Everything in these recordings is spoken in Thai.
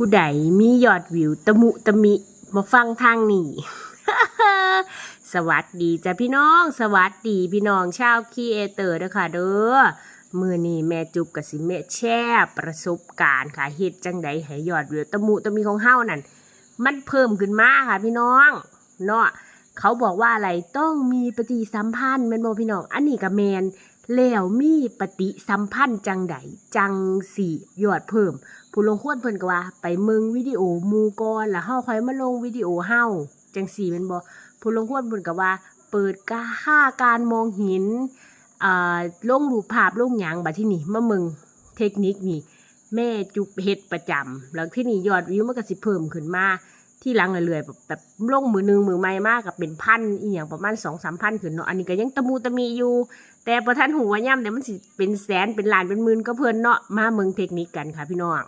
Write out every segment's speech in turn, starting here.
ผู้ใดมียอดวิวตะมุตะมิมาฟังทางนี้สวัสดีจ้ะพี่น้อง สวัสดีพี่น้องชาวคีเอเตอร์เด้อค่ะเด้อมือนี้แม่จุบกับสิแม่แช่ประสบการณ์ค่ะเฮ็ดจังใดให้ยอดวิวตะมุตะมิของเฮานั่นมันเพิ่มขึ้นมาค่ะพี่น้องเนาะเขาบอกว่าอะไรต้องมีปฏิสัมพันธ์แม่นบ่พี่น้อง อันนี้ก็แมน แล้วมีปฏิสัมพันธ์จังใดจังสี่ยอดเพิ่ม ผู้ลงโควรเพิ่นก็ว่า ไปเมืองวิดีโอมูก่อนแล้วเฮาค่อยมาลงวิดีโอเฮาจังสี่แม่นบ่ผู้ลงโควรเพิ่นก็ว่า เปิดกาค่าการมองเห็นอ่าลงรูปภาพลงหยังบัดที่นี่มาเมืองเทคนิคนี่แม่จุบเฮ็ดประจำแล้วที่นี่ยอดวิวมันก็สิเพิ่มขึ้นมา ที่หลังเรื่อยๆแบบแบบลงมือหนึงมือใหม่มากกับเป็นพันอีหยังประมาณ2-3พันขึ้นเนาะอันนี้ก็ยังตะมูตะมีอยู่ แต่ประทันหูว่าย่ำเดี๋ยวมันสิเป็นแสนเป็นล้านเป็นหมื่นก็เพิ่นเนาะมาเมืองเทคนิคกันค่ะพี่น้อง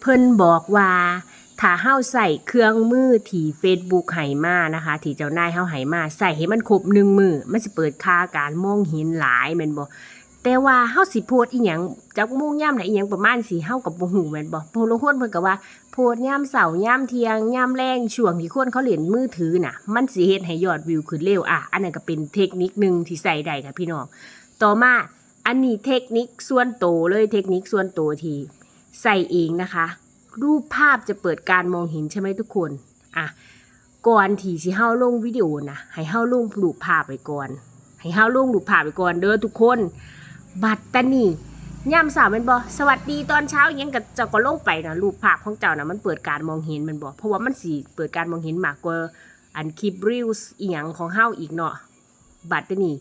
เพิ่นบอกว่าถ้าเฮาใส่เครื่องมือที่ Facebook ให้มานะคะที่เจ้านายเฮาให้มาใส่ให้มันครบหนึ่งมือมันสิเปิดค่าการมองเห็นหลายแม่นบ่ แต่ว่าเฮาสิโพสต์อีหยังจักโมงย่ำไหนอีหยังประมาณสิเฮากับบ่ฮู้แม่นบ่ผู้ลางคนเพิ่นก็ว่าโพสต์ย่ำเสาร์ย่ำเที่ยงย่ำแรงช่วงที่คนเขาเล่นมือถือน่ะ มันสิเฮ็ดให้ยอดวิวขึ้นเร็วอะอันนั้นก็เป็นเทคนิคนึงที่ใส่ได้ค่ะพี่น้องต่อมาอันนี้เทคนิคส่วนโตวเลยเทคนิคส่วนโตวที่ใส่เองนะคะ รูปภาพจะเปิดการมองเห็นใช่ไหมทุกคนอะก่อนที่สิเฮาลงวิดีโอนะให้เฮาลงรูปภาพไปก่อนให้เฮาลงรูปภาพไปก่อนเด้อทุกคน บัตตานี่ย่ำสาวมันบอสวัสดีตอนเช้าอหยังกับเจ้าก็ลงไปนะรูปภาพของเจ้านะมันเปิดการมองเห็นมันบอเพราะว่ามันสีเปิดการมองเห็นมากกว่าอันคลิปรีลส์อีหยังของเฮาอีกเนาะบัตตานี่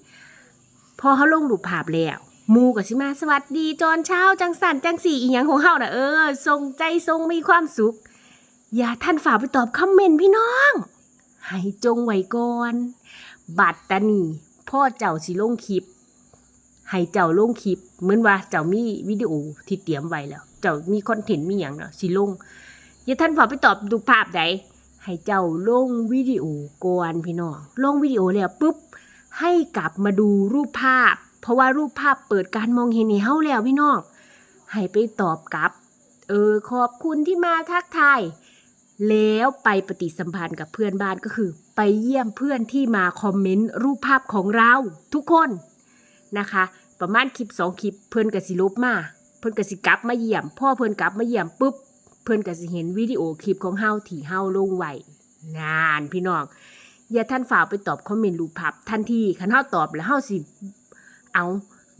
พอเขาลงรูปภาพแล้วมูกับชิมาสวัสดีจอนเช้าจังสันจังสี่อีหยังของเฮาน่ะเออทรงใจทรงมีความสุข อย่าท่านฝ่าไปตอบคอมเมนต์พี่น้อง ให้จงไว้ก่อน บัตตานีพ่อเจ้าสิลงคลิป ให้เจ้าลงคลิป เหมือนว่าเจ้ามีวิดีโอที่เตรียมไว้แล้ว เจ้ามีคอนเทนต์มีอย่างเนาะสิลงอย่าท่านฝ่ากไปตอบดูภาพใดให้เจ้าลงวิดีโอก่อนพี่น้องลงวิดีโอแล้วปุ๊บให้กลับมาดูรูปภาพ เพราะว่ารูปภาพเปิดการมองเห็นให้เฮาแล้วพี่น้องให้ไปตอบกลับ เออขอบคุณที่มาทักทายแล้วไปปฏิสัมพันธ์กับเพื่อนบ้านก็คือ ไปเยี่ยมเพื่อนที่มาคอมเมนต์รูปภาพของเราทุกคนนะคะ ประมาณคลิปสองคลิปเพื่อนกับสิลบมาเพื่อนกับสิกลับมาเยี่ยมพ่อเพื่อนกลับมาเยี่ยมปุ๊บเพื่อนกับสิเห็นวิดีโอคลิปของเฮาที่เฮาลงไว้นานพี่น้องอย่าท่านฝ่าไปตอบคอมเมนต์รูปภาพทันทีคันเฮาตอบแล้วเฮาสิเอา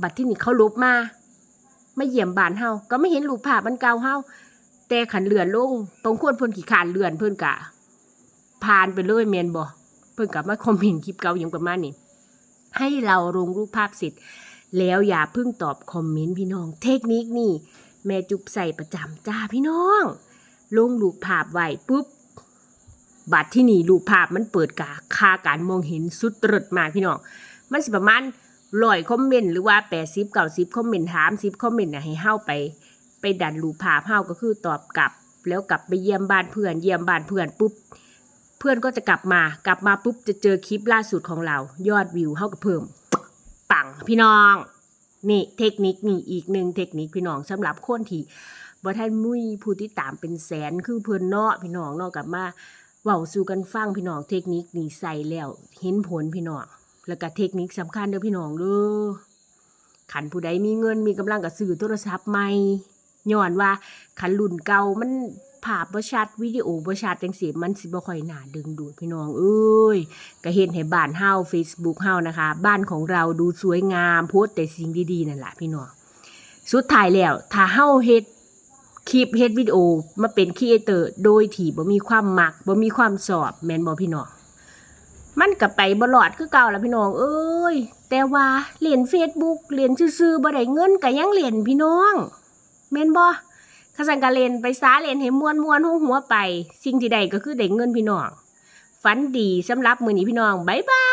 บัตรที่นี่เขาลบมาไมาเยี่ยมบ้านเฮาก็ไม่เห็นรูปภาพมันเก่าเฮาแต่ขันเลื่อนลงตรงควรเพิ่นขี้ขานเลื่อนเพิ่นกะผ่านไปเลยแม่นบ่เพิ่นกะมาคอมเมนต์คลิปเก่าอย่างประมาณนี้ให้เราลงรูปภาพเสร็จ แล้วอย่าเพิ่งตอบคอมเมนต์พี่น้อง เทคนิคนี่ แม่จุบใส่ประจำจ้าพี่น้อง ลงรูปภาพไว้ปุ๊บ บัตรที่นี่รูปภาพมันเปิดกาค่าการมองเห็นสุดเริดมากพี่น้อง มันสิประมาณร้อยคอมเมนต์หรือว่าแปดสิบเก้าสิบคอมเมนต์ถามสิบคอมเมนต์น่ะให้เฮาไป ไปดันรูปภาพเฮาก็คือตอบกลับ แล้วกลับไปเยี่ยมบ้านเพื่อนเยี่ยมบ้านเพื่อนปุ๊บเพื่อนก็จะกลับมากลับมาปุ๊บจะเจอคลิปล่าสุดของเรา ยอดวิวเฮาก็เพิ่ม ปังพี่น้อง นี่เทคนิคนี่อีกหนึ่งเทคนิคพี่น้องสำหรับคนที่บ่ท่านมุ้ยผู้ที่ตามเป็นแสนคือเพิ่อนเนาะพี่น้องเนาะกลับมาเว้าสู่กันฟังพี่น้องเทคนิคนี่ใส่แล้วเห็นผลพี่น้องแล้วก็เทคนิคสำคัญเด้อพี่น้องเด้อขันผู้ใดมีเงินมีกำลังก็ซื้อโทรศัพท์ใหม่ย้อนว่าขันรุ่นเก่ามัน ภาพบ่ชัดวิดีโอบ่ชัดจังซี่มันสิบ่ค่อยน่าดึงดูดพี่น้องเอ้ยก็เห็นให้บ้านเฮา Facebook เฮานะคะ บ้านของเราดูสวยงามโพสแต่สิ่งดีๆนั่นแหละพี่น้องสุดท้ายแล้ว ถ้าเฮาเฮ็ดคลิปเฮ็ดวิดีโอมาเป็นครีเอเตอร์ โดยที่บ่มีความมักบ่มีความสอบแม่นบ่พี่น้องมันก็ไปบ่รอดคือเก่าล่ะพี่น้องเอ้ยแต่ว่าเล่น Facebook เล่นซื่อๆบ่ได้เงินก็ยังเล่นพี่น้องแม่นบ่ ข้าสังกะเลนไปซาเล่นให้ม่วนๆหัวไป สิ่งที่ใดก็คือได้เงินพี่น้อง ฝันดีสำหรับมือนี้พี่น้อง บ๊ายบาย